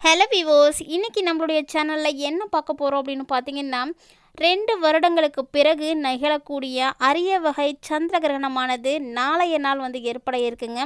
Hello விவோஸ் இன்றைக்கி நம்மளுடைய சேனலில் என்ன பார்க்க போகிறோம் அப்படின்னு பார்த்தீங்கன்னா ரெண்டு வருடங்களுக்கு பிறகு நிகழக்கூடிய அரிய வகை சந்திர கிரகணமானது நாளைய நாள் வந்து ஏற்பட இருக்குங்க.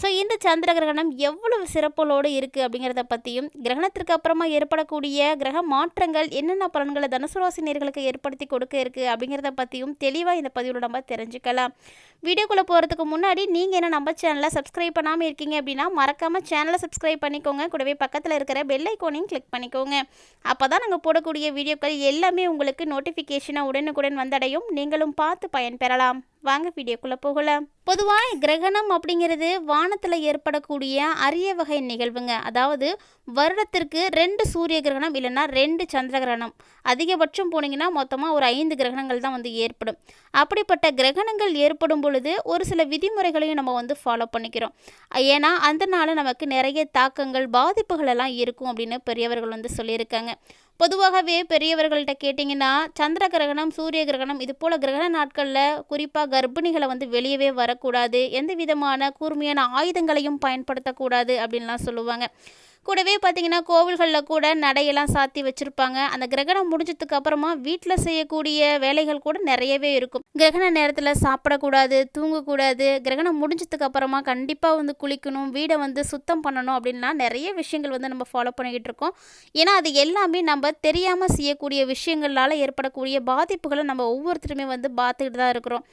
ஸோ இந்த சந்திர கிரகணம் எவ்வளவு சிறப்புகளோடு இருக்குது அப்படிங்கிறத பற்றியும் கிரகணத்திற்கு அப்புறமா ஏற்படக்கூடிய கிரக மாற்றங்கள் என்னென்ன பலன்களை தனுசு ராசி நேர்களுக்கு ஏற்படுத்தி கொடுக்க இருக்குது அப்படிங்கிறத பற்றியும் தெளிவாக இந்த பதிவில் நம்ம தெரிஞ்சுக்கலாம். வீடியோக்குள்ளே போகிறதுக்கு முன்னாடி நீங்கள் என்ன நம்ம சேனலை சப்ஸ்கிரைப் பண்ணாமல் இருக்கீங்க அப்படின்னா மறக்காமல் சேனலை சப்ஸ்கிரைப் பண்ணிக்கோங்க. கூடவே பக்கத்தில் இருக்கிற பெல் ஐக்கோனையும் கிளிக் பண்ணிக்கோங்க. அப்போ தான் நாங்கள் போடக்கூடிய வீடியோக்கள் எல்லாமே உங்களுக்கு நோட்டிஃபிகேஷனாக உடனுக்குடன் வந்தடையும். நீங்களும் பார்த்து பயன்பெறலாம். வாங்க வீடியோக்குள்ளே போகலாம். பொதுவாக கிரகணம் அப்படிங்கிறது வானத்தில் ஏற்படக்கூடிய அரிய வகை நிகழ்வுங்க. அதாவது வருடத்திற்கு ரெண்டு சூரிய கிரகணம் இல்லைன்னா ரெண்டு சந்திர கிரகணம். அதிகபட்சம் போனீங்கன்னா மொத்தமாக ஒரு ஐந்து கிரகணங்கள் தான் வந்து ஏற்படும். அப்படிப்பட்ட கிரகணங்கள் ஏற்படும் பொழுது ஒரு சில விதிமுறைகளையும் நம்ம வந்து ஃபாலோ பண்ணிக்கிறோம். ஏன்னா அந்த நாளில் நமக்கு நிறைய தாக்கங்கள் பாதிப்புகள் எல்லாம் இருக்கும் அப்படின்னு பெரியவர்கள் வந்து சொல்லியிருக்காங்க. பொதுவாகவே பெரியவர்கள்ட்ட கேட்டிங்கன்னா சந்திர கிரகணம் சூரிய கிரகணம் இது போல் கிரகண நாட்களில் குறிப்பாக கர்ப்பிணிகளை வந்து வெளியவே வரக்கூடாது. எந்த விதமான கூர்மையான ஆயுதங்களையும் பயன்படுத்தக்கூடாது அப்படின்லாம் சொல்லுவாங்க. கூடவே பார்த்தீங்கன்னா கோவில்களில் கூட நடையெல்லாம் சாத்தி வச்சுருப்பாங்க. அந்த கிரகணம் முடிஞ்சதுக்கு அப்புறமா வீட்டில் செய்யக்கூடிய வேலைகள் கூட நிறையவே இருக்கும். கிரகண நேரத்தில் சாப்பிடக்கூடாது தூங்கக்கூடாது. கிரகணம் முடிஞ்சதுக்கு அப்புறமா கண்டிப்பாக வந்து குளிக்கணும் வீடை வந்து சுத்தம் பண்ணணும் அப்படின்லாம் நிறைய விஷயங்கள் வந்து நம்ம ஃபாலோ பண்ணிக்கிட்டு இருக்கோம். ஏன்னா அது எல்லாமே நம்ம தெரியாமல் செய்யக்கூடிய விஷயங்களால் ஏற்படக்கூடிய பாதிப்புகளை நம்ம ஒவ்வொருத்தருமே வந்து பார்த்துக்கிட்டு தான் இருக்கிறோம்.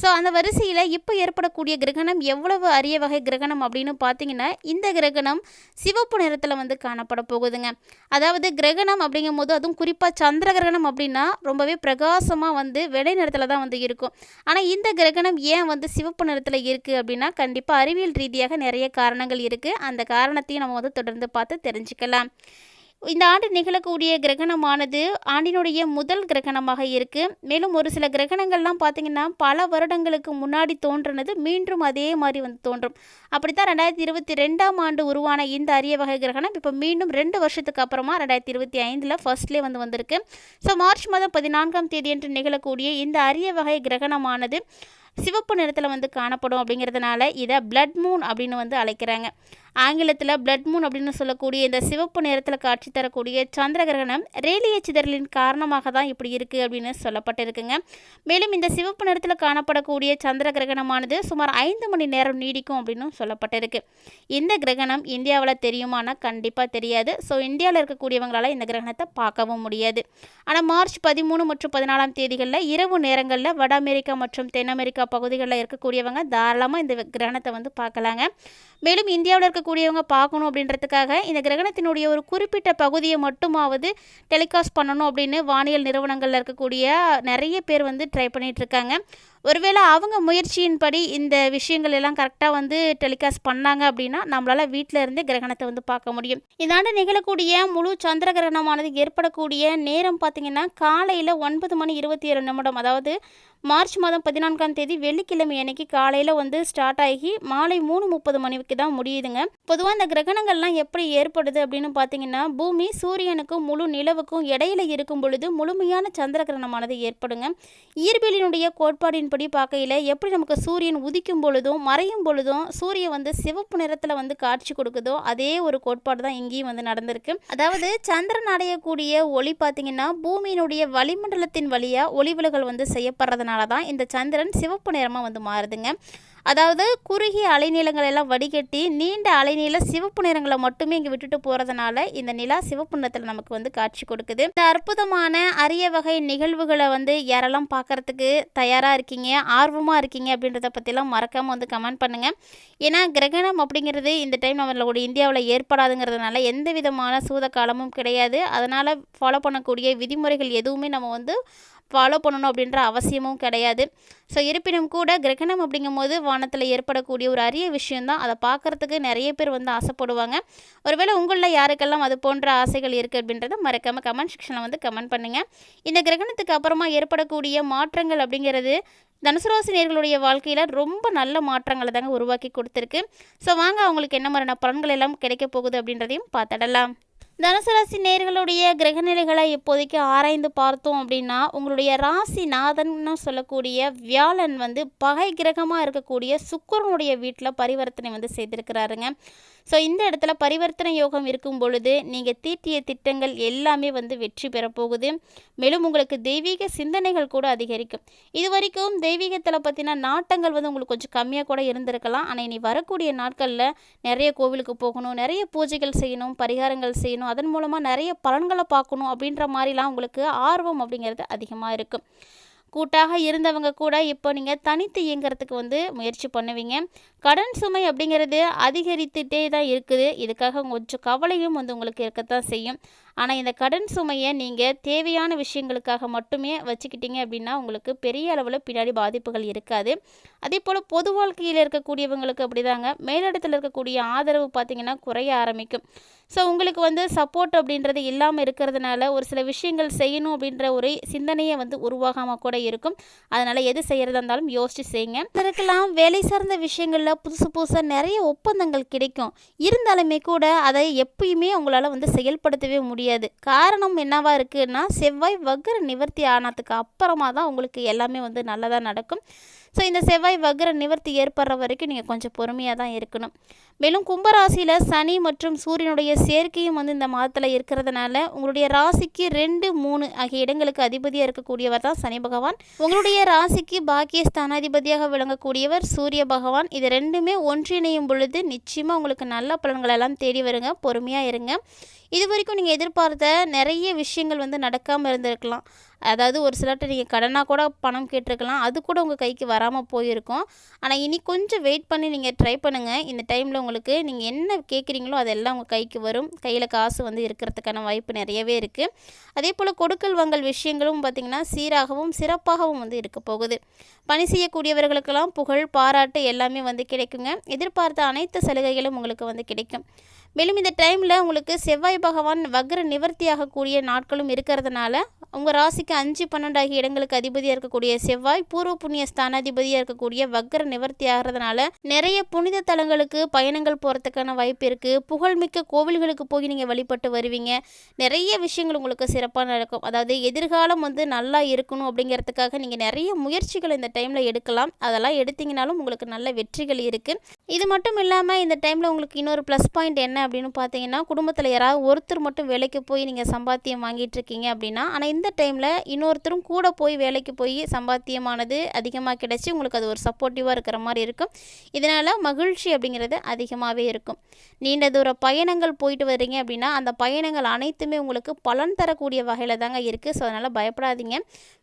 ஸோ அந்த வரிசையில் இப்போ ஏற்படக்கூடிய கிரகணம் எவ்வளவு அரிய வகை கிரகணம் அப்படின்னு பார்த்தீங்கன்னா இந்த கிரகணம் சிவப்பு நிறத்தில் வந்து காணப்பட போகுதுங்க. அதாவது கிரகணம் அப்படிங்கும் போது அதுவும் குறிப்பாக சந்திர கிரகணம் அப்படின்னா ரொம்பவே பிரகாசமாக வந்து வெள்ளை நிறத்தில் தான் வந்து இருக்கும். ஆனால் இந்த கிரகணம் ஏன் வந்து சிவப்பு நிறத்தில் இருக்குது அப்படின்னா கண்டிப்பாக அறிவியல் ரீதியாக நிறைய காரணங்கள் இருக்குது அந்த காரணத்தையும் நம்ம வந்து தொடர்ந்து பார்த்து தெரிஞ்சுக்கலாம். இந்த ஆண்டு நிகழக்கூடிய கிரகணமானது ஆண்டினுடைய முதல் கிரகணமாக இருக்குது மேலும் ஒரு சில கிரகணங்கள்லாம் பார்த்திங்கன்னா பல வருடங்களுக்கு முன்னாடி தோன்றினது மீண்டும் அதே மாதிரி வந்து தோன்றும். அப்படித்தான் ரெண்டாயிரத்தி இருபத்தி ரெண்டாம் ஆண்டு உருவான இந்த அரிய வகை கிரகணம் இப்போ மீண்டும் ரெண்டு வருஷத்துக்கு அப்புறமா ரெண்டாயிரத்தி இருபத்தி ஐந்தில் ஃபர்ஸ்ட்லேயே வந்து வந்திருக்கு. ஸோ மார்ச் மாதம் பதினான்காம் தேதி என்று நிகழக்கூடிய இந்த அரிய வகை கிரகணமானது சிவப்பு நிறத்தில் வந்து காணப்படும் அப்படிங்கிறதுனால இதை பிளட் மூன் அப்படின்னு வந்து அழைக்கிறாங்க. ஆங்கிலத்தில் பிளட் மூன் அப்படின்னு சொல்லக்கூடிய இந்த சிவப்பு நிறத்தில் காட்சி தரக்கூடிய சந்திர கிரகணம் ரேலிய சிதறலின் காரணமாக தான் இப்படி இருக்குது அப்படின்னு சொல்லப்பட்டிருக்குங்க. மேலும் இந்த சிவப்பு நிறத்தில் காணப்படக்கூடிய சந்திர கிரகணமானது சுமார் ஐந்து மணி நேரம் நீடிக்கும் அப்படின்னு சொல்லப்பட்டிருக்கு. இந்த கிரகணம் இந்தியாவில் தெரியுமானா கண்டிப்பாக தெரியாது. ஸோ இந்தியாவில் இருக்கக்கூடியவங்களால் இந்த கிரகணத்தை பார்க்கவும் முடியாது. ஆனால் மார்ச் பதிமூணு மற்றும் பதினாலாம் தேதிகளில் இரவு நேரங்களில் வட அமெரிக்கா மற்றும் தென் அமெரிக்கா பகுதிகளில் இருக்கக்கூடியவங்க தாராளமாக இந்த கிரகணத்தை வந்து பார்க்கலாங்க. மேலும் இந்தியாவில் இருக்க பார்க்கக்கூடியவங்க பார்க்கணும் அப்படின்றதுக்காக இந்த கிரகணத்தினுடைய ஒரு குறிப்பிட்ட பகுதியை மட்டுமாவது டெலிகாஸ்ட் பண்ணணும் அப்படின்னு வானியல் நிறுவனங்களில் இருக்கக்கூடிய நிறைய பேர் வந்து ட்ரை பண்ணிகிட்டு இருக்காங்க ஒருவேளை அவங்க முயற்சியின்படி இந்த விஷயங்கள் எல்லாம் கரெக்டாக வந்து டெலிகாஸ்ட் பண்ணாங்க அப்படின்னா நம்மளால் வீட்டில் இருந்தே கிரகணத்தை வந்து பார்க்க முடியும். இதாண்டு நிகழக்கூடிய முழு சந்திர கிரகணமானது ஏற்படக்கூடிய நேரம் பார்த்திங்கன்னா காலையில் ஒன்பது மணி இருபத்தி ஏழு நிமிடம். அதாவது மார்ச் மாதம் பதினான்காம் தேதி வெள்ளிக்கிழமை அன்னைக்கு காலையில் வந்து ஸ்டார்ட் ஆகி மாலை மூணு முப்பது மணிக்கு தான் முடியுதுங்க. பொதுவாக இந்த கிரகணங்கள்லாம் எப்படி ஏற்படுது அப்படின்னு பார்த்தீங்கன்னா பூமி சூரியனுக்கும் முழு நிலவுக்கும் இடையில இருக்கும் பொழுது முழுமையான சந்திர கிரகணமானது ஏற்படுங்க. இயற்பியலினுடைய கோட்பாடின்படி பார்க்கையில் எப்படி நமக்கு சூரியன் உதிக்கும் பொழுதும் மறையும் பொழுதும் சூரியன் வந்து சிவப்பு நிறத்தில் வந்து காட்சி கொடுக்குதோ அதே ஒரு கோட்பாடு தான் இங்கேயும் வந்து நடந்திருக்கு. அதாவது சந்திரன் அடையக்கூடிய ஒளி பார்த்தீங்கன்னா பூமியினுடைய வளிமண்டலத்தின் வழியாக ஒளிவிலகல் வந்து செய்யப்படுறதுனால தான் இந்த சந்திரன் சிவப்பு நிறமாக வந்து மாறுதுங்க. அதாவது குறுகிய அலைநீளங்கள் எல்லாம் வடிகட்டி நீண்ட அலைநீள சிவப்பு நிறங்களை மட்டுமே இங்கே விட்டுட்டு போகிறதுனால இந்த நிலா சிவப்பு நிறத்தில் நமக்கு வந்து காட்சி கொடுக்குது. இந்த அற்புதமான அரிய வகை நிகழ்வுகளை வந்து யாரெல்லாம் பார்க்குறதுக்கு தயாராக இருக்கீங்க ஆர்வமாக இருக்கீங்க அப்படின்றத பற்றிலாம் மறக்காமல் வந்து கமெண்ட் பண்ணுங்கள் ஏன்னா கிரகணம் அப்படிங்கிறது இந்த டைம் நம்மளோட இந்தியாவில் ஏற்படாதுங்கிறதுனால எந்த விதமான சூத காலமும் கிடையாது. அதனால் ஃபாலோ பண்ணக்கூடிய விதிமுறைகள் எதுவுமே நம்ம வந்து ஃபாலோ பண்ணணும் அப்படின்ற அவசியமும் கிடையாது. ஸோ இருப்பினும் கூட கிரகணம் அப்படிங்கும்போது வானத்தில் ஏற்படக்கூடிய ஒரு அரிய விஷயந்தான் அதை பார்க்குறதுக்கு நிறைய பேர் வந்து ஆசைப்படுவாங்க. ஒருவேளை உங்களில் யாருக்கெல்லாம் அது போன்ற ஆசைகள் இருக்குது அப்படின்றத மறக்காமல் கமெண்ட் செக்ஷனில் வந்து கமெண்ட் பண்ணுங்கள் இந்த கிரகணத்துக்கு அப்புறமா ஏற்படக்கூடிய மாற்றங்கள் அப்படிங்கிறது தனுசு ராசி நேர்களுடைய வாழ்க்கையில் ரொம்ப நல்ல மாற்றங்களை தாங்க உருவாக்கி கொடுத்துருக்கு. ஸோ வாங்க அவங்களுக்கு என்ன மாதிரியான பலன்கள் எல்லாம் கிடைக்க போகுது அப்படின்றதையும் பார்த்துடலாம். தனுசு ராசி நேர்களுடைய கிரகநிலைகளை இப்போதைக்கு ஆராய்ந்து பார்த்தோம் அப்படின்னா உங்களுடைய ராசி நாதன்னு சொல்லக்கூடிய வியாழன் வந்து பகை கிரகமாக இருக்கக்கூடிய சுக்கரனுடைய வீட்டில் பரிவர்த்தனை வந்து செய்திருக்கிறாருங்க. ஸோ இந்த இடத்துல பரிவர்த்தனை யோகம் இருக்கும் பொழுது நீங்கள் தீட்டிய திட்டங்கள் எல்லாமே வந்து வெற்றி பெறப்போகுது மேலும் உங்களுக்கு தெய்வீக சிந்தனைகள் கூட அதிகரிக்கும். இது வரைக்கும் தெய்வீகத்தில் பார்த்தீங்கன்னா நாட்டங்கள் வந்து உங்களுக்கு கொஞ்சம் கம்மியாக கூட இருந்திருக்கலாம். ஆனால் இனி வரக்கூடிய நாட்களில் நிறைய கோவிலுக்கு போகணும் நிறைய பூஜைகள் செய்யணும் பரிகாரங்கள் செய்யணும் அதன் மூலமாக நிறைய பலன்களை பார்க்கணும் அப்படின்ற மாதிரிலாம் உங்களுக்கு ஆர்வம் அப்படிங்கிறது அதிகமாக இருக்கும். கூட்டாக இருந்தவங்க கூட இப்போ நீங்கள் தனித்து இயங்கிறதுக்கு வந்து முயற்சி பண்ணுவீங்க. கடன் சுமை அப்படிங்கிறது அதிகரித்துட்டே தான் இருக்குது. இதுக்காக கொஞ்சம் கவலையும் வந்து உங்களுக்கு இருக்கத்தான் செய்யும். ஆனால் இந்த கடன் சுமையை நீங்கள் தேவையான விஷயங்களுக்காக மட்டுமே வச்சுக்கிட்டீங்க அப்படின்னா உங்களுக்கு பெரிய அளவில் பின்னாடி பாதிப்புகள் இருக்காது. அதே போல் பொது வாழ்க்கையில் இருக்கக்கூடியவங்களுக்கு அப்படிதாங்க. மேலிடத்தில் இருக்கக்கூடிய ஆதரவு பார்த்திங்கன்னா குறைய ஆரம்பிக்கும். ஸோ உங்களுக்கு வந்து சப்போர்ட் அப்படின்றது இல்லாமல் இருக்கிறதுனால ஒரு சில விஷயங்கள் செய்யணும் அப்படின்ற ஒரு சிந்தனையே வந்து உருவாகாமல் கூட இருக்கும். அதனால் எது செய்கிறதா இருந்தாலும் யோசித்து செய்யுங்க. இருக்கலாம் வேலை சார்ந்த விஷயங்களில் புதுசு புதுசாக நிறைய ஒப்பந்தங்கள் கிடைக்கும். இருந்தாலுமே கூட அதை எப்பயுமே உங்களால் வந்து செயல்படுத்தவே முடியும் முடியாது. காரணம் என்னவாக இருக்குன்னா செவ்வாய் வக்ர நிவர்த்தி ஆனதுக்கு அப்புறமா தான் உங்களுக்கு எல்லாமே வந்து நல்லதாக நடக்கும். ஸோ இந்த செவ்வாய் வக்ர நிவர்த்தி ஏற்படுற வரைக்கும் நீங்கள் கொஞ்சம் பொறுமையாக தான் இருக்கணும். மேலும் கும்பராசியில் சனி மற்றும் சூரியனுடைய சேர்க்கையும் வந்து இந்த மாதத்தில் இருக்கிறதுனால உங்களுடைய ராசிக்கு ரெண்டு மூணு ஆகிய இடங்களுக்கு அதிபதியாக இருக்கக்கூடியவர் தான் சனி பகவான். உங்களுடைய ராசிக்கு பாக்கிய ஸ்தானாதிபதியாக விளங்கக்கூடியவர் சூரிய பகவான். இது ரெண்டுமே ஒன்றிணையும் பொழுது நிச்சயமாக உங்களுக்கு நல்ல பலன்கள் எல்லாம் தேடி வருங்க. பொறுமையாக இருங்க. இது வரைக்கும் நீங்கள் எதிர்பார்த்த நிறைய விஷயங்கள் வந்து நடக்காமல் இருந்திருக்கலாம். அதாவது ஒரு சிலர்கிட்ட நீங்கள் கடனாக கூட பணம் கேட்டிருக்கலாம். அது கூட உங்கள் கைக்கு வராமல் போயிருக்கும். ஆனால் இனி கொஞ்சம் வெயிட் பண்ணி நீங்கள் ட்ரை பண்ணுங்கள் இந்த டைமில் உங்களுக்கு நீங்கள் என்ன கேட்குறீங்களோ அதெல்லாம் உங்கள் கைக்கு வரும். கையில் காசு வந்து இருக்கிறதுக்கான வாய்ப்பு நிறையவே இருக்குது அதே போல் கொடுக்கல் வாங்கல் விஷயங்களும் பார்த்திங்கன்னா சீராகவும் சிறப்பாகவும் வந்து இருக்க போகுது. பணி செய்யக்கூடியவர்களுக்கெல்லாம் புகழ் பாராட்டு எல்லாமே வந்து கிடைக்குங்க. எதிர்பார்த்த அனைத்து சலுகைகளும் உங்களுக்கு வந்து கிடைக்கும். மேலும் இந்த டைமில் உங்களுக்கு செவ்வாய் பகவான் வக்ர நிவர்த்தி ஆகக்கூடிய நாட்களும் இருக்கிறதுனால உங்கள் ராசிக்கு அஞ்சு பன்னெண்டு ஆகிய இடங்களுக்கு அதிபதியாக இருக்கக்கூடிய செவ்வாய் பூர்வ புண்ணிய ஸ்தானாதிபதியாக இருக்கக்கூடிய வக்ர நிவர்த்தி ஆகிறதுனால நிறைய புனித தலங்களுக்கு பயணங்கள் போகிறதுக்கான வாய்ப்பு இருக்குது புகழ்மிக்க கோவில்களுக்கு போய் நீங்கள் வழிபட்டு வருவீங்க. நிறைய விஷயங்கள் உங்களுக்கு சிறப்பாக நடக்கும். அதாவது எதிர்காலம் வந்து நல்லா இருக்கணும் அப்படிங்கிறதுக்காக நீங்கள் நிறைய முயற்சிகள் இந்த டைமில் எடுக்கலாம். அதெல்லாம் எடுத்தீங்கனாலும் உங்களுக்கு நல்ல வெற்றிகள் இருக்குது இது மட்டும் இல்லாமல் இந்த டைமில் உங்களுக்கு இன்னொரு ப்ளஸ் பாயிண்ட் என்ன அப்படின்னு பார்த்தீங்கன்னா குடும்பத்தில் யாராவது ஒருத்தர் மட்டும் வேலைக்கு போய் நீங்கள் சம்பாத்தியம் வாங்கிட்டு இருக்கீங்க அப்படின்னா ஆனால் இந்த டைமில் இன்னொருத்தரும் கூட போய் வேலைக்கு போய் சம்பாத்தியமானது அதிகமாக கிடைச்சி உங்களுக்கு அது ஒரு சப்போர்ட்டிவாக இருக்கிற மாதிரி இருக்கும். இதனால் மகிழ்ச்சி அப்படிங்கிறது அதிகமாகவே இருக்கும். நீண்ட தூர பயணங்கள் போயிட்டு வரீங்க அப்படின்னா அந்த பயணங்கள் அனைத்துமே உங்களுக்கு பலன் தரக்கூடிய வகையில் தாங்க இருக்குது ஸோ அதனால் பயப்படாதீங்க.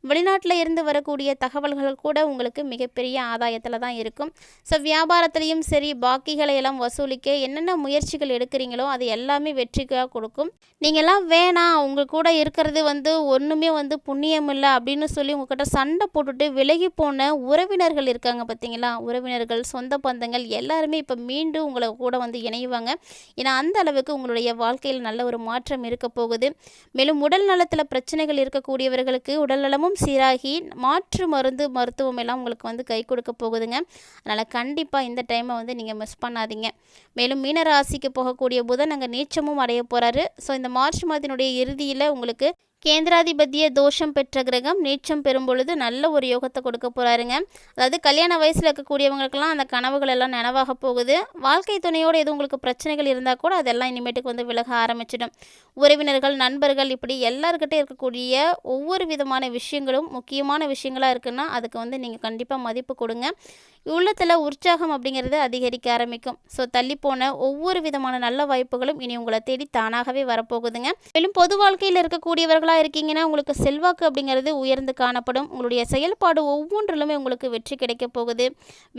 வெளிநாட்டில் இருந்து வரக்கூடிய தகவல்கள் கூட உங்களுக்கு மிகப்பெரிய ஆதாயத்தில் தான் இருக்கும். ஸோ வியாபாரத்துலேயும் சரி பாக்கிகளை எல்லாம் வசூலிக்க என்னென்ன முயற்சிகள் இருக்கிறீங்களோ அது எல்லாமே வெற்றிக்காக கொடுக்கும். நீங்கள்லாம் வேணாம் உங்கள் கூட இருக்கிறது வந்து ஒன்றுமே வந்து புண்ணியம் இல்லை அப்படின்னு சொல்லி உங்ககிட்ட சண்டை போட்டுட்டு விலகி போன உறவினர்கள் இருக்காங்க பார்த்தீங்களா உறவினர்கள் சொந்த பந்தங்கள் எல்லாருமே இப்போ மீண்டும் உங்களை கூட வந்து இணைவாங்க. ஏன்னா அந்த அளவுக்கு உங்களுடைய வாழ்க்கையில் நல்ல ஒரு மாற்றம் இருக்க போகுது. மேலும் உடல் நலத்தில் பிரச்சனைகள் இருக்கக்கூடியவர்களுக்கு உடல் நலமும் சீராகி மாற்று மருந்து மருத்துவம் எல்லாம் உங்களுக்கு வந்து கை கொடுக்க போகுதுங்க. அதனால் கண்டிப்பாக இந்த டைமை வந்து நீங்கள் மிஸ் பண்ணாதீங்க. மேலும் மீனராசிக்கு இருக்கக்கூடிய புதன் அங்கே நீச்சமும் அடைய போகிறாரு ஸோ இந்த மார்ச் மாதத்தினுடைய இறுதியில் உங்களுக்கு கேந்திராதிபத்திய தோஷம் பெற்ற கிரகம் நீச்சம் பெறும் பொழுது நல்ல ஒரு யோகத்தை கொடுக்க போகிறாருங்க அதாவது கல்யாண வயசில் இருக்கக்கூடியவங்களுக்கெல்லாம் அந்த கனவுகள் எல்லாம் நினைவாக போகுது. வாழ்க்கை துணையோடு எதுவும் உங்களுக்கு பிரச்சனைகள் இருந்தால் கூட அதெல்லாம் இனிமேட்டுக்கு வந்து விலக ஆரம்பிச்சிடும். உறவினர்கள் நண்பர்கள் இப்படி எல்லாருக்கிட்டே இருக்கக்கூடிய ஒவ்வொரு விதமான விஷயங்களும் முக்கியமான விஷயங்களாக இருக்குன்னா அதுக்கு வந்து நீங்கள் கண்டிப்பாக மதிப்பு கொடுங்க. உள்ளத்தில் உற்சாகம் அப்படிங்கிறது அதிகரிக்க ஆரம்பிக்கும். ஸோ தள்ளிப்போன ஒவ்வொரு விதமான நல்ல வாய்ப்புகளும் இனி உங்களை தேடி தானாகவே வரப்போகுதுங்க. மேலும் பொது வாழ்க்கையில் இருக்கக்கூடியவர்களாக இருக்கீங்கன்னா உங்களுக்கு செல்வாக்கு அப்படிங்கிறது உயர்ந்து காணப்படும். உங்களுடைய செயல்பாடு ஒவ்வொன்றிலுமே உங்களுக்கு வெற்றி கிடைக்க போகுது.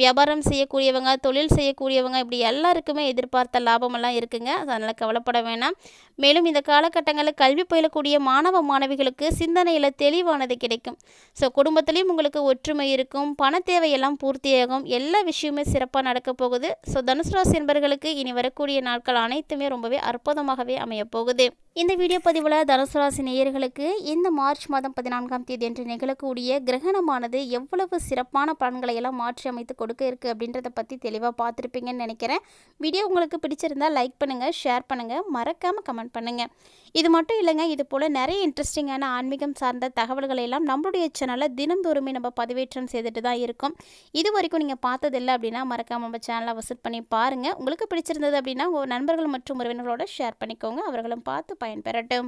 வியாபாரம் செய்யக்கூடியவங்க தொழில் செய்யக்கூடியவங்க இப்படி எல்லாருக்குமே எதிர்பார்த்த லாபமெல்லாம் இருக்குங்க. அதனால் கவலைப்பட வேணாம். மேலும் இந்த காலகட்டங்களில் கல்வி பயிலக்கூடிய மாணவ மாணவிகளுக்கு சிந்தனையில் தெளிவானது கிடைக்கும். ஸோ குடும்பத்திலையும் உங்களுக்கு ஒற்றுமை இருக்கும். பண தேவையெல்லாம் பூர்த்தியாகும். எல்லா விஷயமே சிறப்பாக நடக்க போகுது. ஸோ தனுசு ராசி என்பர்களுக்கு இனி வரக்கூடிய நாட்கள் அனைத்துமே ரொம்பவே அற்புதமாகவே அமையப்போகுது இந்த வீடியோ பதிவில் தனுசு ராசி நேயர்களுக்கு இந்த மார்ச் மாதம் பதினான்காம் தேதி என்று நிகழக்கூடிய கிரகணமானது எவ்வளவு சிறப்பான பலன்களை எல்லாம் மாற்றி அமைத்து கொடுக்க இருக்குது அப்படின்றத பற்றி தெளிவாக பார்த்துருப்பீங்கன்னு நினைக்கிறேன். வீடியோ உங்களுக்கு பிடிச்சிருந்தா லைக் பண்ணுங்கள் ஷேர் பண்ணுங்கள் மறக்காமல் கமெண்ட் பண்ணுங்கள் இது மட்டும் இல்லைங்க இது போல் நிறைய இன்ட்ரெஸ்டிங்கான ஆன்மீகம் சார்ந்த தகவல்களை எல்லாம் நம்மளுடைய சேனலில் தினந்தோறுமே நம்ம பதிவேற்றம் செய்துட்டு தான் இருக்கோம். இது வரைக்கும் நீங்கள் பார்த்ததில்லை அப்படின்னா மறக்காமல் நம்ம சேனலை விசிட் பண்ணி பாருங்கள் உங்களுக்கு பிடிச்சிருந்தது அப்படின்னா உங்கள் நண்பர்கள் மற்றும் உறவினர்களோட ஷேர் பண்ணிக்கோங்க. அவர்களும் பார்த்து பயன்பெறட்டும்.